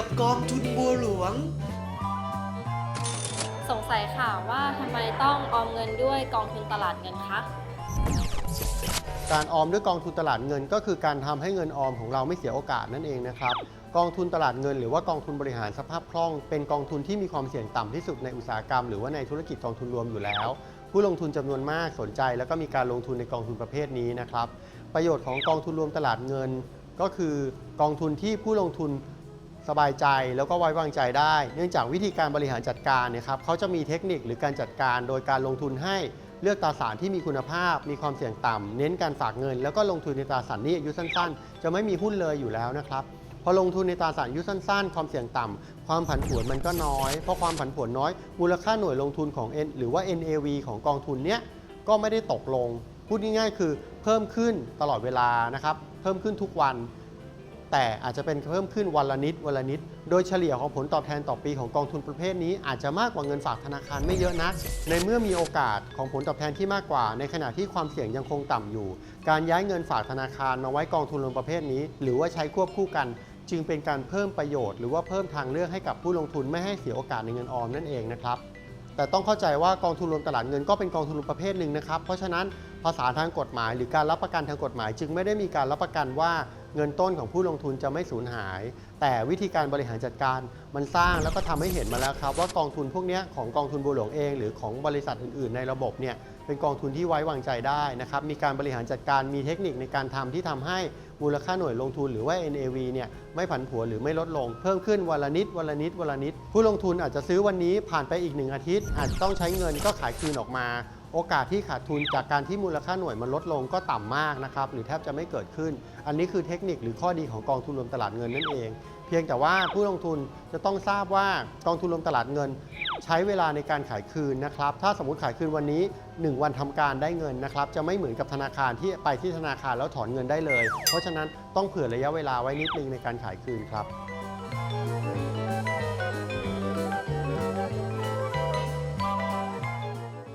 กับกองทุนบัวหลวง สงสัยค่ะว่าทำไมต้องออมเงินด้วยกองทุนตลาดเงินคะ การออมด้วยกองทุนตลาดเงิน ก็คือการทำให้เงินออมของเราไม่เสียโอกาสนั่นเองนะครับ กองทุนตลาดเงิน หรือว่ากองทุนบริหารสภาพคล่อง เป็นกองทุนที่มีความเสี่ยงต่ำที่สุดในอุตสาหกรรม หรือว่าในธุรกิจกองทุนรวมอยู่แล้ว ผู้ลงทุนจำนวนมากสนใจ แล้วก็มีการลงทุนในกองทุนประเภทนี้นะครับ ประโยชน์ของกองทุนรวมตลาดเงิน ก็คือกองทุนที่ผู้ลงทุน สบายใจแล้วก็ไว้วางใจได้ เนื่องจากวิธีการบริหารจัดการเนี่ยครับเขาจะมีเทคนิคหรือการจัดการ โดยการลงทุนให้เลือกตราสารที่มีคุณภาพ มีความเสี่ยงต่ำเน้นการฝากเงิน แล้วก็ลงทุนในตราสารนี้อายุสั้น ๆ จะไม่มีหุ้นเลยอยู่แล้วนะครับพอลงทุนในตราสารอายุสั้น ๆ ความเสี่ยงต่ำความผันผวนมันก็น้อยเพราะความผันผวนน้อย มูลค่าหน่วยลงทุนของ N หรือว่า NAV ของกองทุนเนี้ยก็ไม่ได้ตกลงพูดง่ายๆ คือเพิ่มขึ้นตลอดเวลานะครับเพิ่มขึ้นทุกวัน แต่อาจจะเป็นเพิ่มขึ้นวันละนิดวันละนิด โดยเฉลี่ยของผลตอบแทนต่อปีของกองทุนประเภทนี้อาจจะมากกว่าเงินฝากธนาคารไม่เยอะนะในเมื่อมีโอกาสของผลตอบแทนที่มากกว่า ในขณะที่ความเสี่ยงยังคงต่ำอยู่ การย้ายเงินฝากธนาคารมาไว้กองทุนรวมประเภทนี้ หรือว่าใช้ควบคู่กัน จึงเป็นการเพิ่มประโยชน์ หรือว่าเพิ่มทางเลือกให้กับผู้ลงทุนไม่ให้เสียโอกาสในเงินออมนั่นเองนะครับแต่ต้องเข้าใจว่ากองทุนรวมตลาดเงินก็เป็นกองทุนรวมประเภทหนึ่งนะครับ เพราะฉะนั้นภาษาทางกฎหมายหรือการรับประกันทางกฎหมาย จึงไม่ได้มีการรับประกันว่าเงินต้นของผู้ลงทุนจะไม่สูญหาย แต่วิธีการบริหารจัดการมันสร้างแล้วก็ทำให้เห็นมาแล้วครับว่ากองทุนพวกนี้ของกองทุนบัวหลวงเอง หรือของบริษัทอื่น ๆ ในระบบเนี่ยเป็นกองทุนที่ไว้วางใจได้นะครับมีการบริหารจัดการมีเทคนิคในการทำที่ทำให้มูลค่าหน่วยลงทุนหรือว่า NAV เนี่ยไม่ผันผวนหรือไม่ลดลง เพิ่มขึ้นวันละนิดวันละนิดวันละนิด ผู้ลงทุนอาจจะซื้อวันนี้ผ่านไปอีกหนึ่งอาทิตย์ อาจต้องใช้เงินก็ขายคืนออกมา โอกาสที่ขาดทุนจากการที่มูลค่าหน่วยมันลดลงก็ต่ำมากนะครับหรือแทบจะไม่เกิดขึ้น อันนี้คือเทคนิคหรือข้อดีของกองทุนรวมตลาดเงินนั่นเอง เพียงแต่ว่าผู้ลงทุนจะต้องทราบว่ากองทุนรวมตลาดเงิน ใช้เวลาในการขายคืนนะครับถ้าสมมติขายคืนวันนี้ 1 วันทำการได้เงินนะครับจะไม่เหมือนกับธนาคารที่ไปที่ธนาคารแล้วถอนเงินได้เลย เพราะฉะนั้นต้องเผื่อระยะเวลาไว้นิดนึงในการขายคืนครับ